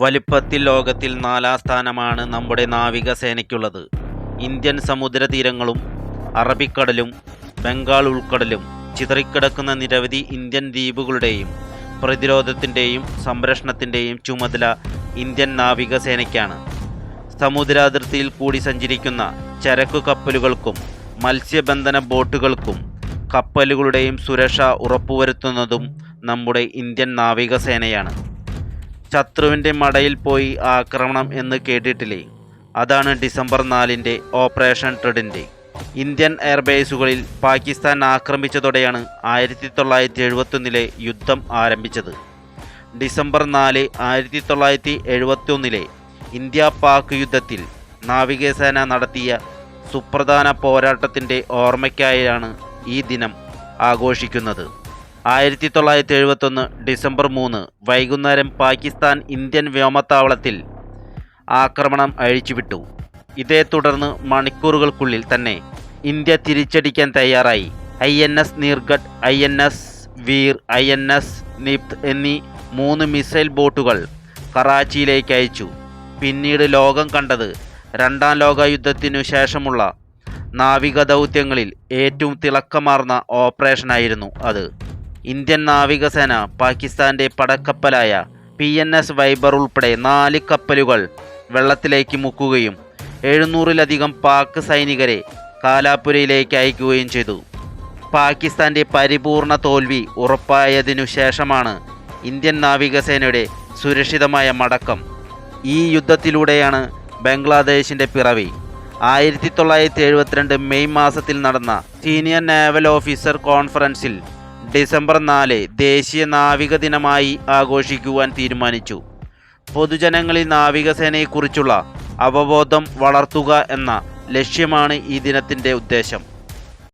വലിപ്പത്തിൽ ലോകത്തിൽ നാലാം സ്ഥാനമാണ് നമ്മുടെ നാവികസേനയ്ക്കുള്ളത്. ഇന്ത്യൻ സമുദ്രതീരങ്ങളും അറബിക്കടലും ബംഗാൾ ഉൾക്കടലും ചിതറിക്കിടക്കുന്ന നിരവധി ഇന്ത്യൻ ദ്വീപുകളുടെയും പ്രതിരോധത്തിന്റെയും സംരക്ഷണത്തിന്റെയും ചുമതല ഇന്ത്യൻ നാവികസേനയ്ക്കാണ്. സമുദ്രാതിർത്തിയിൽ കൂടി സഞ്ചരിക്കുന്ന ചരക്കു കപ്പലുകൾക്കും മത്സ്യബന്ധന ബോട്ടുകൾക്കും കപ്പലുകളുടെയും സുരക്ഷ ഉറപ്പുവരുത്തുന്നതും നമ്മുടെ ഇന്ത്യൻ നാവികസേനയാണ്. ശത്രുവിന്റെ മടയിൽ പോയി ആക്രമണം എന്ന് കേട്ടിട്ടില്ലേ? അതാണ് ഡിസംബർ നാലിന്റെ ഓപ്പറേഷൻ ട്രെഡിന്റെ ഇന്ത്യൻ എയർബേസുകളിൽ പാകിസ്ഥാൻ ആക്രമിച്ചതോടെയാണ് ആയിരത്തി തൊള്ളായിരത്തി എഴുപത്തൊന്നിലെ യുദ്ധം ആരംഭിച്ചത്. ഡിസംബർ നാല് ആയിരത്തി തൊള്ളായിരത്തി എഴുപത്തൊന്നിലെ ഇന്ത്യ പാക് യുദ്ധത്തിൽ നാവികസേന നടത്തിയ സുപ്രധാന പോരാട്ടത്തിന്റെ ഓർമ്മയ്ക്കായാണ് ഈ ദിനം ആഘോഷിക്കുന്നത്. ആയിരത്തി തൊള്ളായിരത്തി എഴുപത്തൊന്ന് ഡിസംബർ മൂന്ന് വൈകുന്നേരം പാകിസ്ഥാൻ ഇന്ത്യൻ വ്യോമത്താവളത്തിൽ ആക്രമണം അഴിച്ചുവിട്ടു. ഇതേ തുടർന്ന് മണിക്കൂറുകൾക്കുള്ളിൽ തന്നെ ഇന്ത്യ തിരിച്ചടിക്കാൻ തയ്യാറായി. I N S Nirghat I N S Veer I N S Nipat എന്നീ മൂന്ന് മിസൈൽ ബോട്ടുകൾ കറാച്ചിയിലേക്ക് അയച്ചു. പിന്നീട് ലോകം കണ്ടത് രണ്ടാം ലോകയുദ്ധത്തിനു ശേഷമുള്ള നാവിക ദൗത്യങ്ങളിൽ ഏറ്റവും തിളക്കമാർന്ന ഓപ്പറേഷനായിരുന്നു അത്. ഇന്ത്യൻ നാവികസേന പാകിസ്ഥാന്റെ പടക്കപ്പലായ പി എൻ എസ് വൈബർ ഉൾപ്പെടെ നാല് കപ്പലുകൾ വെള്ളത്തിലേക്ക് മുക്കുകയും എഴുന്നൂറിലധികം പാക് സൈനികരെ കാലാപുരയിലേക്ക് അയക്കുകയും ചെയ്തു. പാകിസ്ഥാന്റെ പരിപൂർണ തോൽവി ഉറപ്പായതിനു ശേഷമാണ് ഇന്ത്യൻ നാവികസേനയുടെ സുരക്ഷിതമായ മടക്കം. ഈ യുദ്ധത്തിലൂടെയാണ് ബംഗ്ലാദേശിന്റെ പിറവി. ആയിരത്തി തൊള്ളായിരത്തി എഴുപത്തിരണ്ട് മെയ് മാസത്തിൽ നടന്ന സീനിയർ നേവൽ ഓഫീസർ കോൺഫറൻസിൽ ഡിസംബർ നാല് ദേശീയ നാവിക ദിനമായി ആഘോഷിക്കുവാൻ തീരുമാനിച്ചു. പൊതുജനങ്ങളിൽ നാവികസേനയെക്കുറിച്ചുള്ള അവബോധം വളർത്തുക എന്ന ലക്ഷ്യമാണ് ഈ ദിനത്തിന്റെ ഉദ്ദേശം.